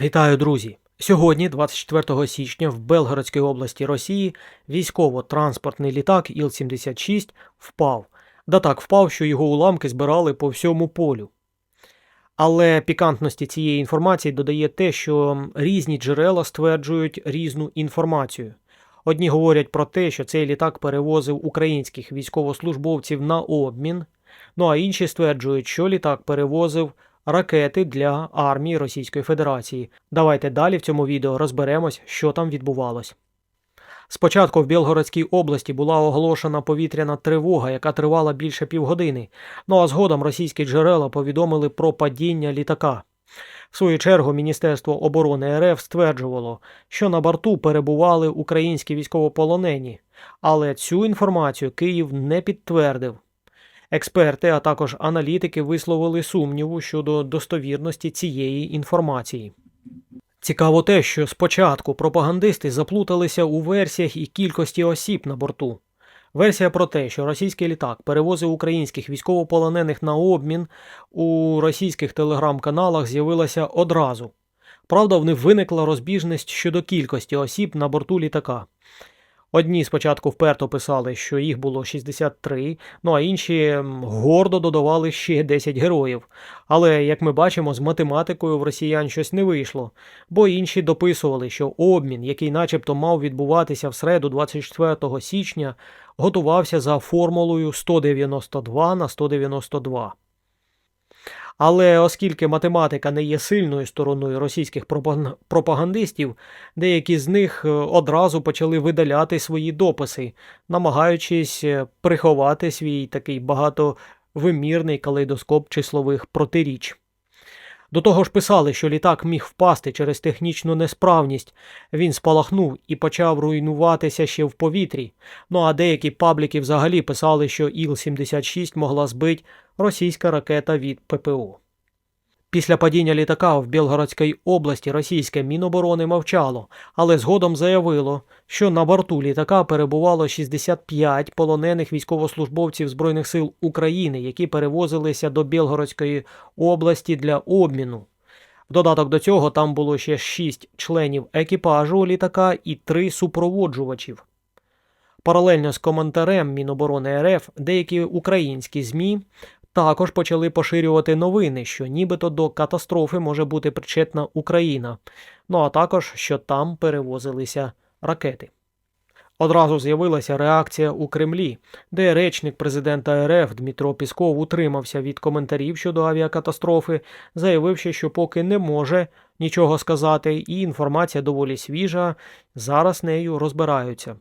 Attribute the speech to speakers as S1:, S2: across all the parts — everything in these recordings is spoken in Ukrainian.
S1: Вітаю, друзі! Сьогодні, 24 січня, в Белгородській області Росії військово-транспортний літак Іл-76 впав. Да так впав, що його уламки збирали по всьому полю. Але пікантності цієї інформації додає те, що різні джерела стверджують різну інформацію. Одні говорять про те, що цей літак перевозив українських військовослужбовців на обмін, ну а інші стверджують, що літак перевозив ракети для армії Російської Федерації. Давайте далі в цьому відео розберемось, що там відбувалось. Спочатку в Білгородській області була оголошена повітряна тривога, яка тривала більше півгодини. Ну а згодом російські джерела повідомили про падіння літака. В свою чергу Міністерство оборони РФ стверджувало, що на борту перебували українські військовополонені, але цю інформацію Київ не підтвердив. Експерти, а також аналітики висловили сумніву щодо достовірності цієї інформації. Цікаво те, що спочатку пропагандисти заплуталися у версіях і кількості осіб на борту. Версія про те, що російський літак перевозив українських військовополонених на обмін у російських телеграм-каналах з'явилася одразу. Правда, в них виникла розбіжність щодо кількості осіб на борту літака. Одні спочатку вперто писали, що їх було 63, ну а інші гордо додавали ще 10 героїв. Але, як ми бачимо, з математикою в росіян щось не вийшло, бо інші дописували, що обмін, який начебто мав відбуватися в середу 24 січня, готувався за формулою 192 на 192. Але оскільки математика не є сильною стороною російських пропаган- пропагандистів, деякі з них е, одразу почали видаляти свої дописи, намагаючись е, приховати свій такий багатовимірний калейдоскоп числових протиріч. До того ж писали, що літак міг впасти через технічну несправність. Він спалахнув і почав руйнуватися ще в повітрі. Ну а деякі пабліки взагалі писали, що Іл-76 могла збити російська ракета від ППО. Після падіння літака в Білгородській області російське Міноборони мовчало, але згодом заявило, що на борту літака перебувало 65 полонених військовослужбовців Збройних сил України, які перевозилися до Білгородської області для обміну. В додаток до цього там було ще 6 членів екіпажу літака і 3 супроводжувачів. Паралельно з коментарем Міноборони РФ деякі українські ЗМІ також почали поширювати новини, що нібито до катастрофи може бути причетна Україна, ну а також що там перевозилися ракети. Одразу з'явилася реакція у Кремлі, де речник президента РФ Дмитро Пісков утримався від коментарів щодо авіакатастрофи, заявивши, що поки не може нічого сказати, і інформація доволі свіжа, зараз нею розбираються.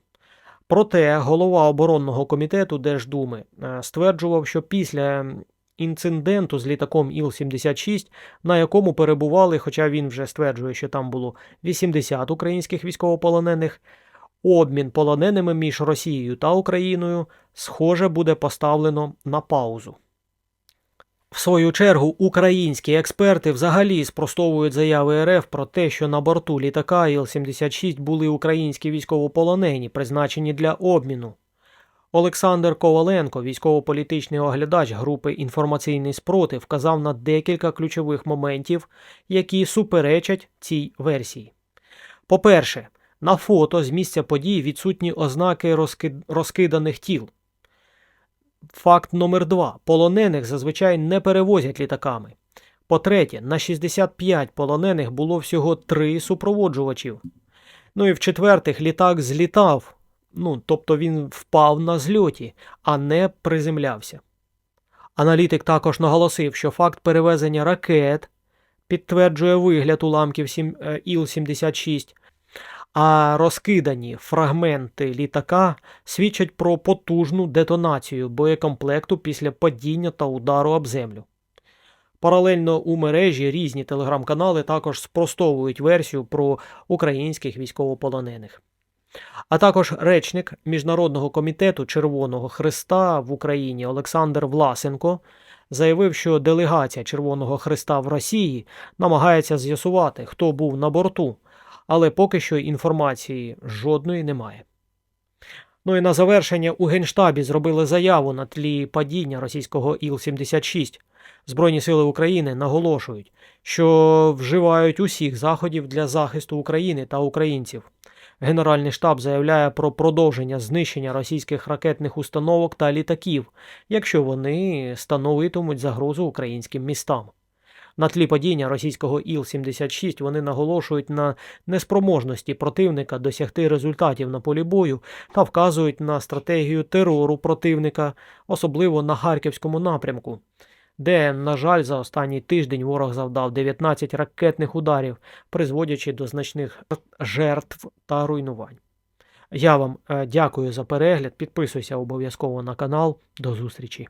S1: Проте голова оборонного комітету Держдуми е, стверджував, що після інциденту з літаком Іл-76, на якому перебували, хоча він вже стверджує, що там було 80 українських військовополонених, обмін полоненими між Росією та Україною, схоже, буде поставлено на паузу. В свою чергу, українські експерти взагалі спростовують заяви РФ про те, що на борту літака Іл-76 були українські військовополонені, призначені для обміну. Олександр Коваленко, військово-політичний оглядач групи Інформаційний спротив, вказав на декілька ключових моментів, які суперечать цій версії. По-перше, на фото з місця подій відсутні ознаки розки- розкиданих тіл. Факт номер два. Полонених зазвичай не перевозять літаками. По-третє, на 65 полонених було всього три супроводжувачів. Ну і в-четвертих, літак злітав, ну, тобто він впав на зльоті, а не приземлявся. Аналітик також наголосив, що факт перевезення ракет підтверджує вигляд уламків е, Іл-76, а розкидані фрагменти літака свідчать про потужну детонацію боєкомплекту після падіння та удару об землю. Паралельно у мережі різні телеграм-канали також спростовують версію про українських військовополонених. А також речник Міжнародного комітету Червоного Христа в Україні Олександр Власенко заявив, що делегація Червоного Христа в Росії намагається з'ясувати, хто був на борту, але поки що інформації жодної немає. Ну і на завершення у Генштабі зробили заяву на тлі падіння російського Іл-76. Збройні сили України наголошують, що вживають усіх заходів для захисту України та українців. Генеральний штаб заявляє про продовження знищення російських ракетних установок та літаків, якщо вони становитимуть загрозу українським містам. На тлі падіння російського Іл-76 вони наголошують на неспроможності противника досягти результатів на полі бою та вказують на стратегію терору противника, особливо на Харківському напрямку, де, на жаль, за останній тиждень ворог завдав 19 ракетних ударів, призводячи до значних жертв та руйнувань. Я вам е, дякую за перегляд. Підписуйся обов'язково на канал. До зустрічі!